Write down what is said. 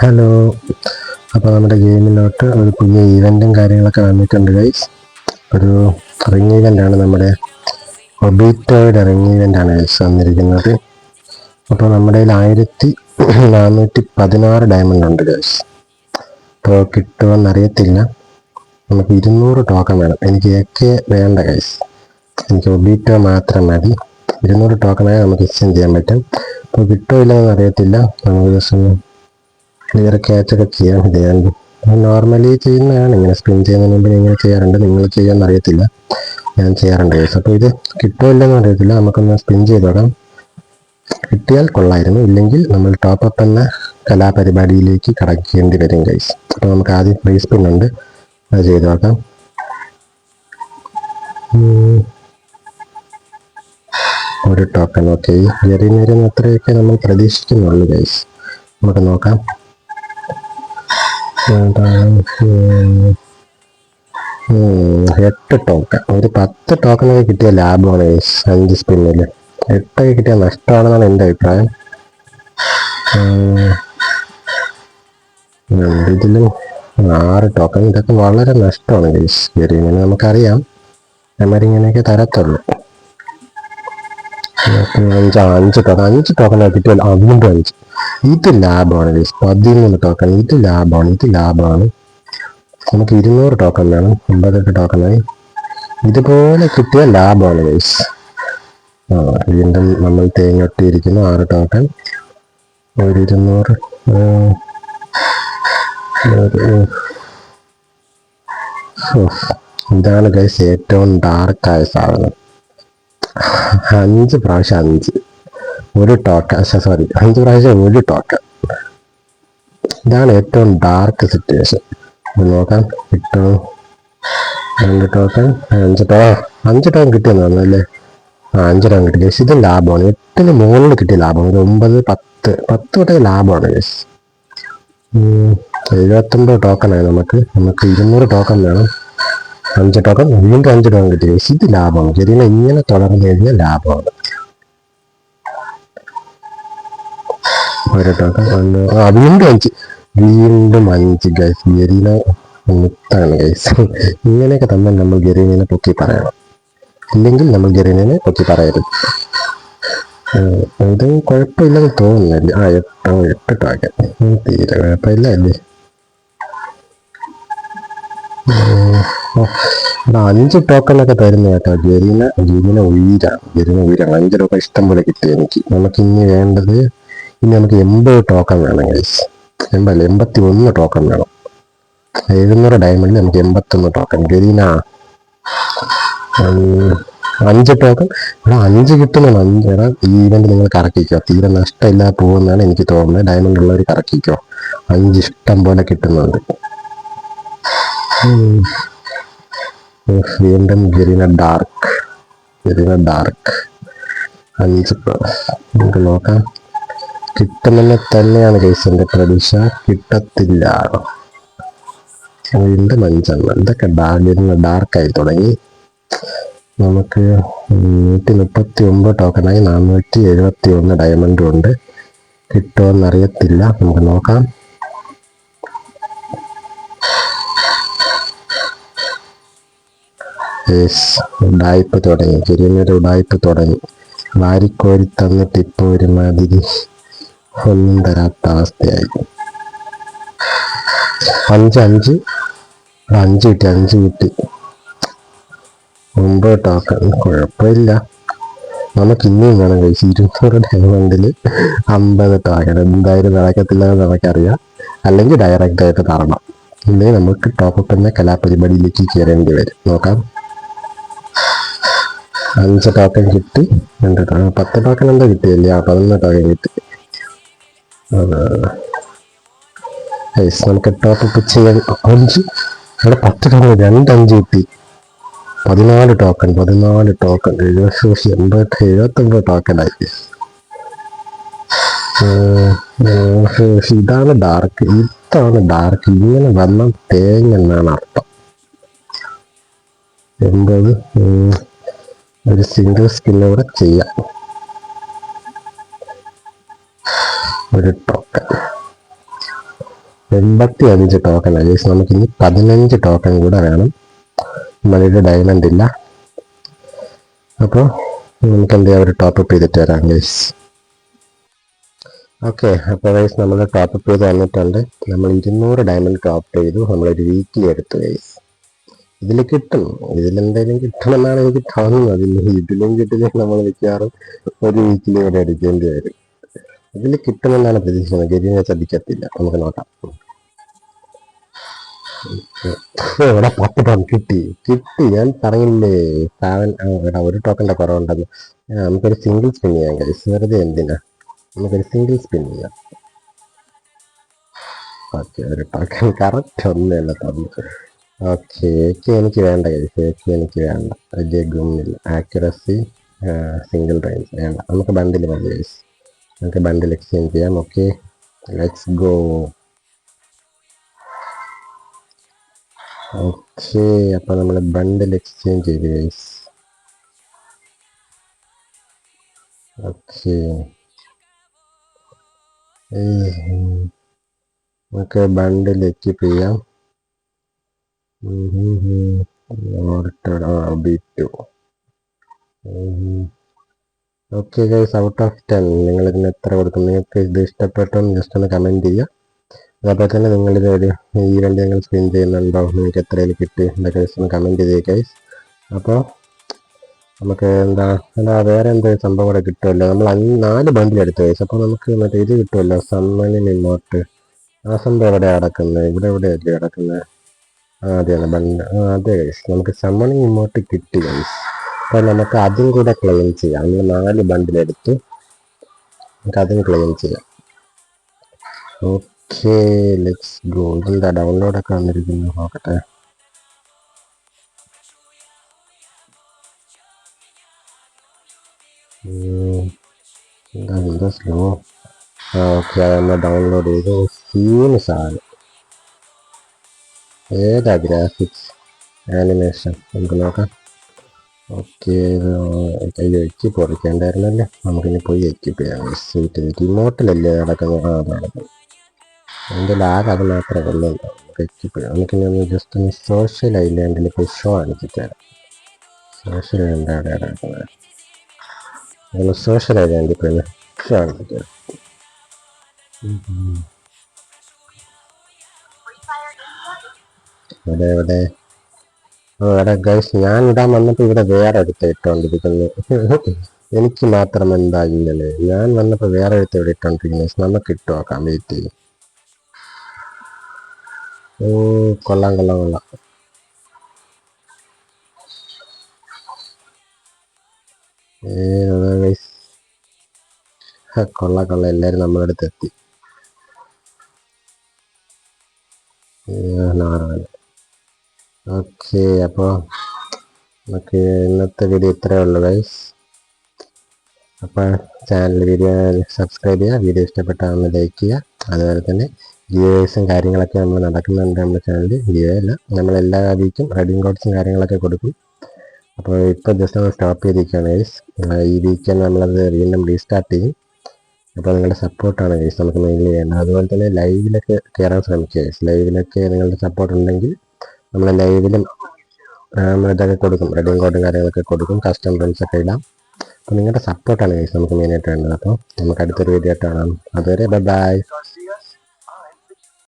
Hello. അപ്പോൾ നമ്മുടെ ഗെയിമിലോട്ട് ഒരു പുതിയ ഈവന്റും കാര്യങ്ങളൊക്കെ വന്നിട്ടുണ്ട് ഗൈസ് ഒരു റിംഗ് ഈവന്റാണ് നമ്മുടെ ഒബീറ്റോയുടെ റിംഗ് ഈവന്റാണ് ഗൈസ് വന്നിരിക്കുന്നത്. അപ്പോൾ നമ്മുടെ കയ്യിൽ ആയിരത്തി നാനൂറ്റി പതിനാറ് ഡയമണ്ട് ഉണ്ട് ഗൈസ് അപ്പോൾ കിട്ടുമെന്നറിയത്തില്ല നമുക്ക് ഇരുന്നൂറ് ടോക്കൺ വേണം. എനിക്ക് ഒക്കെ വേണ്ട ഗൈസ് എനിക്ക് ഒബീറ്റോ മാത്രം മതി. ഇരുന്നൂറ് ടോക്കണായി നമുക്ക് എക്സ്ചേഞ്ച് ചെയ്യാൻ പറ്റും. അപ്പോൾ കിട്ടുമോ ഇല്ലെന്ന് അറിയത്തില്ല. നമുക്ക് ദിവസം ക്ലിയർ ക്യാച്ച് ഒക്കെ ചെയ്യാൻ ചെയ്യാറുണ്ട് നോർമലി ചെയ്യുന്നതാണ്. ഇങ്ങനെ സ്പിൻ ചെയ്യുന്നതിന് മുമ്പ് ഇങ്ങനെ ചെയ്യാറുണ്ട്. നിങ്ങൾ ചെയ്യാൻ അറിയത്തില്ല. ഞാൻ ചെയ്യാറുണ്ട് കേസ് അപ്പോൾ ഇത് കിട്ടുമോ ഇല്ലെന്ന് അറിയത്തില്ല. നമുക്കൊന്ന് സ്പിൻ ചെയ്ത് തുടങ്ങാം കിട്ടിയാൽ കൊള്ളായിരുന്നു. ഇല്ലെങ്കിൽ നമ്മൾ ടോപ്പ് അപ്പ് എന്ന കലാപരിപാടിയിലേക്ക് കടക്കേണ്ടി വരും ഗൈസ് അപ്പോൾ നമുക്ക് ആദ്യം ഫ്രീ സ്പിൻ ഉണ്ട്. അത് ചെയ്ത് നോക്കാം. ഒരു ടോക്കൺ ഓക്കെ എറിയുന്നേരം അത്രയൊക്കെ നമ്മൾ പ്രതീക്ഷിക്കുന്നുള്ളൂ ഗൈസ് നമുക്ക് നോക്കാം. എട്ട് ടോക്കൺ ഒരു പത്ത് ടോക്കണൊക്കെ കിട്ടിയ ലാഭമാണ് അഞ്ച് സ്പിന്നിൽ എട്ടൊക്കെ കിട്ടിയ നഷ്ടമാണെന്നാണ് എന്റെ അഭിപ്രായം. ഇതിലും ആറ് ടോക്കൺ ഇതൊക്കെ വളരെ നഷ്ടമാണ് ഗൈസ് ഇങ്ങനെ നമുക്കറിയാം. നമ്മളിങ്ങനെയൊക്കെ തരത്തുള്ളൂ. അഞ്ച് അഞ്ച് ടോക്കൺ അഞ്ച് ടോക്കൺ കിട്ടിയല്ലോ അതുകൊണ്ട് അഞ്ച്. ഇത് ലാഭമാണ് ഗൈസ് പതിമൂന്ന് ടോക്കൺ ഇത് ലാഭമാണ് ഇത് ലാഭമാണ്. നമുക്ക് ഇരുന്നൂറ് ടോക്കൺ വേണം അമ്പതെട്ട് ടോക്കണായി ഇതുപോലെ കിട്ടിയ ലാഭമാണ് ഗൈസ് വീണ്ടും നമ്മൾ തേങ്ങൊട്ടിയിരിക്കുന്നു ആറ് ടോക്കൺ ഒരു ഇരുന്നൂറ്. ഇതാണ് ഗൈസ് ഏറ്റവും ഡാർക്കായ സാധനം. അഞ്ച് പ്രാവശ്യം അഞ്ച്. ഒരു ടോക്ക സോറി അഞ്ചു പ്രാവശ്യം ഒരു ടോക്കൺ ഇതാണ് ഏറ്റവും ഡാർക്ക് സിറ്റുവേഷൻ നോക്കാം. കിട്ടുമോ രണ്ട് ടോക്കൺ അഞ്ച് ടോ അഞ്ച് ടോക്കൺ കിട്ടിയെന്ന് തോന്നുന്നു അല്ലേ? ആ അഞ്ച് ടോക്കൺ കിട്ടി. ഇത് ലാഭമാണ്. എട്ടിന് മുകളിൽ കിട്ടിയ ലാഭം ഒരു ഒമ്പത് പത്ത് പത്ത് തൊട്ടേ ലാഭമാണ് ഗേസ് എഴുപത്തൊമ്പത് ടോക്കണായി നമുക്ക്. നമുക്ക് ഇരുന്നൂറ് ടോക്കൺ വേണം. അഞ്ച് ടോക്കൺ വീണ്ടും അഞ്ച് ടോക്കൺ കിട്ടി. ഇത് ലാഭമാണ്. ശരി ഇങ്ങനെ തുടർന്ന് കഴിഞ്ഞാൽ ലാഭമാണ്. വീണ്ടും വീണ്ടും ഗൈസ് ഗരീന മുത്താണ് ഗൈസ് ഇങ്ങനെയൊക്കെ തന്നെ നമ്മൾ ഗരീനെ പൊക്കി പറയണം. ഇല്ലെങ്കിൽ നമ്മൾ ഗരീനെ പൊക്കി പറയരുത്. ഇത് കുഴപ്പമില്ലെന്ന് തോന്നുന്നില്ല. ആ എട്ടോ എട്ട് ടോക്കൺ ഉം, തീരെ കുഴപ്പമില്ല അല്ലേ? അഞ്ച് ടോക്കണൊക്കെ തരുന്ന കേട്ടോ. ഗരീന ഗരീന ഉയരാണ് ഗരീന ഉയരാണ് അഞ്ച് ടോക്കൺ ഇഷ്ടം പോലെ കിട്ടി എനിക്ക്. നമുക്ക് ഇനി വേണ്ടത് ഇനി നമുക്ക് എൺപത് ടോക്കൺ വേണം ഗൈസ് എൺപതല്ല എൺപത്തി ഒന്ന് ടോക്കൺ വേണം. എഴുന്നൂറ് ഡയമണ്ടിൽ നമുക്ക് എൺപത്തൊന്ന് ടോക്കൺ ഗരീന അഞ്ച് ടോക്കൺ ഇവിടെ അഞ്ച് കിട്ടുന്നതാണ്. അഞ്ച് എടാ ഈ ഇവന്റ് നിങ്ങൾ കറക്കിക്കോ. തീരെ നഷ്ടമില്ല പോകുന്നതാണ് എനിക്ക് തോന്നുന്നത്. ഡയമണ്ട് ഉള്ളവർ കറക്കിക്കോ. അഞ്ച് ഇഷ്ടം പോലെ കിട്ടുന്നുണ്ട്. വീണ്ടും ഗരീന ഡാർക്ക് ഗരീന ഡാർക്ക് അഞ്ച്. നമുക്ക് നോക്കാം. കിട്ടുമെന്ന് തന്നെയാണ് കേസ് പ്രതീക്ഷ. കിട്ടത്തില്ല. വീണ്ടും അഞ്ചെണ്ണം ഇതൊക്കെ ഡാർക്ക് ഡാർക്കായി തുടങ്ങി. നമുക്ക് നൂറ്റി മുപ്പത്തി ഒമ്പത് ടോക്കണായി നാനൂറ്റി എഴുപത്തി ഒന്ന് ഡയമണ്ടും ഉണ്ട്. കിട്ടുമെന്നറിയത്തില്ല നമുക്ക് നോക്കാം. ഉടായ്പ തുടങ്ങി. കിരീനൊരു ഉടായ്പ തുടങ്ങി. വാരിക്കോരി തന്നിട്ട് ഇപ്പോൾ ഒരുമാതിരി. ഒന്നും തരാത്ത അവസ്ഥയായി. അഞ്ച് അഞ്ച്. അഞ്ച് കിട്ടി അഞ്ച് കിട്ടി. ഒമ്പത് ടോക്കൺ കുഴപ്പമില്ല. നമുക്ക് ഇനിയും വേണം കഴിച്ച്. ഇരുന്നൂറ് ഡയമണ്ടിൽ അമ്പത് ടോക്കൺ എന്തായാലും നടക്കത്തില്ല എന്ന് നമുക്കറിയാം. അല്ലെങ്കിൽ ഡയറക്റ്റ് ആയിട്ട് തരണം. ഇല്ലെങ്കിൽ നമുക്ക് ടോപ്പ് എന്ന കലാപരിപാടിയിലേക്ക് കയറേണ്ടി വരും. നോക്കാം. അഞ്ച് ടോക്കൺ കിട്ടി. രണ്ട് ടോക്കൺ പത്ത് ടോക്കൺ എന്താ കിട്ടിയില്ല? പതിനൊന്ന് ടോക്കൺ കിട്ടി. നമുക്ക് ടോപ്പ് അപ്പ് ചെയ്യാൻ അഞ്ച് ഇവിടെ പത്ത് ടോക്കൺ രണ്ട് അഞ്ച് കിട്ടി. പതിനാല് ടോക്കൺ പതിനാല് ടോക്കൺ എഴുപത് എൺപത് എഴുപത്തൊമ്പത് ടോക്കണായി ഇതാണ് ഡാർക്ക് ഇതാണ് ഡാർക്ക് ഇങ്ങനെ വെള്ളം തേങ്ങ എന്നാണ് അർത്ഥം. എൺപത് ഒരു സിംഗിൾ സ്കിന്നൂടെ ചെയ്യാം. ഒരു ടോക്കൺ എൺപത്തി അഞ്ച് ടോക്കൺ അല്ലെങ്കിൽ നമുക്ക് ഇനി പതിനഞ്ച് ടോക്കൺ കൂടെ വേണം. നമ്മളിത് ഡയമണ്ട് ഇല്ല. അപ്പോൾ നമുക്ക് എന്ത് ചെയ്യാം ഒരു ടോപ്പ് അപ്പ് ചെയ്തിട്ട് വരാം ഗൈസ് ഓക്കെ അപ്പോൾ ഗൈസ് നമ്മൾ ടോപ്പ് അപ്പ് ചെയ്ത് വന്നിട്ടുണ്ട്. നമ്മൾ ഇരുന്നൂറ് ഡയമണ്ട് ടോപ്പ് ചെയ്തു. നമ്മളൊരു വീക്കിലി എടുത്തു ഗൈസ് ഇതിൽ കിട്ടും. ഇതിലെന്തെങ്കിലും കിട്ടണമെന്നാണ് എനിക്ക് തോന്നുന്നത്. ഇതിലും കിട്ടില്ലെങ്കിൽ നമ്മൾ മിക്കവാറും ഒരു വീക്കിലി വരെ എടുക്കേണ്ടി വരും. ഇതിൽ കിട്ടുമെന്നാണ് പ്രതീക്ഷിക്കുന്നത്. ഗരിനെ ശ്രദ്ധിക്കത്തില്ല. നമുക്ക് നോക്കാം. ഇവിടെ പത്ത് ടോൺ കിട്ടി. കിട്ടി. ഞാൻ പറയില്ലേ സെവൻ ഇവിടെ ഒരു ടോക്കന്റെ കുറവുണ്ടെന്ന്. നമുക്കൊരു സിംഗിൾ സ്പിൻ ചെയ്യാൻ കഴിയും വെറുതെ എന്തിനാ? നമുക്കൊരു സിംഗിൾ സ്പിൻ ചെയ്യാം. ഓക്കെ ഒരു ടോക്കൺ കറക്റ്റ് ഒന്നല്ല തന്നു ഓക്കെ ഏക്ക് എനിക്ക് വേണ്ട കഴിച്ചു ഏക്ക് എനിക്ക് വേണ്ട. വലിയ ഗുമ്മില്ല ആക്യുറസി സിംഗിൾ റേഞ്ച് വേണ്ട. നമുക്ക് ബണ്ടിൽ മതി കഴിച്ചു നമുക്ക് ബണ്ടിൽ എക്സ്ചേഞ്ച് ചെയ്യാം ഓക്കെ ലെറ്റ്സ് ഗോ ഓക്കെ അപ്പൊ നമ്മൾ ബണ്ടിൽ എക്സ്ചേഞ്ച് ചെയ്ത് ഗൈസ് ഓക്കെ നമുക്ക് ബണ്ടിൽ എക്യൂപ്പ് ചെയ്യാം okay guys out of ten നിങ്ങൾ ഇതിന് എത്ര കൊടുക്കും? നിങ്ങൾക്ക് ഇത് ഇഷ്ടപ്പെട്ടോ ജസ്റ്റ് ഒന്ന് കമന്റ് ചെയ്യുക അതേപോലെ തന്നെ നിങ്ങളിത് ഒരു ഈവന്റ് നിങ്ങൾ സ്പിൻ ചെയ്യുന്നുണ്ടോ? നിങ്ങൾക്ക് എത്രയിൽ കിട്ടി? എന്നൊക്കെ ജസ്റ്റ് ഒന്ന് കമന്റ് ചെയ്യുക ഗൈസ് അപ്പോൾ നമുക്ക് എന്താ എന്താ വേറെ എന്തോ സംഭവം കൂടെ കിട്ടുമല്ലോ? നമ്മൾ അഞ്ച് നാല് ബണ്ടിൽ എടുത്തു ഗൈസ് അപ്പോൾ നമുക്ക് മറ്റേ ഇത് കിട്ടുമല്ലോ? സമ്മണിൽ ഇങ്ങോട്ട് ആ സംഭവം എവിടെ അടക്കുന്നത് ഇവിടെ എവിടെയല്ലേ അടക്കുന്നത് ആ അതെയാണ് ബണ്ട് ആ അതെ ഗൈസ് നമുക്ക് സമ്മണിങ് ഇങ്ങോട്ട് കിട്ടി ഗൈസ് അപ്പോൾ നമുക്ക് അതും കൂടെ ക്ലെയിം ചെയ്യാം. നമ്മൾ നാല് ബണ്ടിലെടുത്ത് നമുക്ക് അതും ക്ലെയിം ചെയ്യാം. ഓക്കെ ലെറ്റ്സ് ഗോ ഇതെന്താ? ഡൗൺലോഡൊക്കെ വന്നിരിക്കുന്നു. നോക്കട്ടെ. എന്താ എന്താ സ്ലോ ആ ഓക്കെ അതൊന്ന് ഡൗൺലോഡ് ചെയ്ത്. സീന് സാധനം. ഏതാ ഗ്രാഫിക്സ് ആനിമേഷൻ നമുക്ക് നോക്കാം. ഓക്കെ ഇത് വെച്ച് കുറയ്ക്കേണ്ടായിരുന്നല്ലേ നമുക്കിനി പോയി എക്യൂപ്പ് ചെയ്യാം. സ്വീറ്റ് റിമോട്ടിലല്ലേ നടക്കുന്നത് അത് നടക്കുന്നത് എന്റെ ലാഗ് അത് മാത്രമേ ഉള്ളൂ. നമുക്ക് എക്യൂപ്പ് ചെയ്യാം. നമുക്കിനി ഒന്ന് ജസ്റ്റ് ഒന്ന് സോഷ്യൽ ഐലാൻഡിൽ പോയി ഷോ കാണിച്ചിട്ട് തരാം. സോഷ്യൽ ഐലാൻഡ് അവിടെ നടക്കുന്നത് ഒന്ന് സോഷ്യൽ ഐലാൻഡിൽ പോയി ഷോ കാണിച്ചിട്ട് തരാം. അതെ എവിടെ എടാ ഗൈസ് ഞാൻ ഇടാൻ വന്നപ്പോ ഇവിടെ വേറെ എടുത്ത് ഇട്ടോണ്ടിരിക്കുന്നു. എനിക്ക് മാത്രം എന്താ ഇങ്ങനെ ഞാൻ വന്നപ്പോ വേറെ എടുത്ത് ഇവിടെ ഇട്ടോണ്ടിരിക്കുന്നു. നമുക്ക് ഇട്ട് നോക്കാം വെയിറ്റ് ഓ കൊള്ളാം കൊള്ളാം കൊള്ളാം. കൊള്ളാം കൊള്ളാം. എല്ലാരും നമ്മുടെ അടുത്ത് എത്തി. ഓക്കെ അപ്പോൾ നമുക്ക് ഇന്നത്തെ വീഡിയോ ഇത്രയേ ഉള്ളൂ ഗൈസ് അപ്പോൾ ചാനൽ വീഡിയോ സബ്സ്ക്രൈബ് ചെയ്യുക വീഡിയോ ഇഷ്ടപ്പെട്ടാൽ ഒന്ന് ലൈക്ക് ചെയ്യുക. അതുപോലെ തന്നെ വ്യൂവേഴ്സും കാര്യങ്ങളൊക്കെ നമ്മൾ നടക്കുന്നുണ്ട് നമ്മുടെ ചാനലിൽ വീഡിയോ അല്ല നമ്മൾ എല്ലാ വീക്കും റെഡിങ് കോഡ്സും കാര്യങ്ങളൊക്കെ കൊടുക്കും. അപ്പോൾ ഇപ്പോൾ ജസ്റ്റ് നമ്മൾ സ്റ്റോപ്പ് ചെയ്തിരിക്കുകയാണ് ഗൈസ് ഈ വീക്കെൻഡ് നമ്മളത് വീണ്ടും റീസ്റ്റാർട്ട് ചെയ്യും. അപ്പോൾ നിങ്ങളുടെ സപ്പോർട്ടാണ് ഗൈസ് നമുക്ക് മെയിൻലി വേണ്ടത്. അതുപോലെ തന്നെ ലൈവിലൊക്കെ കയറാൻ ശ്രമിക്കുക ഗൈസ് ലൈവിലൊക്കെ നിങ്ങളുടെ സപ്പോർട്ട് ഉണ്ടെങ്കിൽ നമ്മൾ ലൈവിലും ഇതൊക്കെ കൊടുക്കും. റെഡിയും കോഡും കാര്യങ്ങളൊക്കെ കൊടുക്കും. കസ്റ്റം റൂംസ് ഒക്കെ ഇടാം. അപ്പോൾ നിങ്ങളുടെ സപ്പോർട്ടാണ് ഗൈസ് നമുക്ക് മെയിനായിട്ട് വേണ്ടത്. അപ്പോൾ നമുക്ക് അടുത്തൊരു വീഡിയോ ആയിട്ട് കാണാം. അതുവരെ ബൈ ബൈ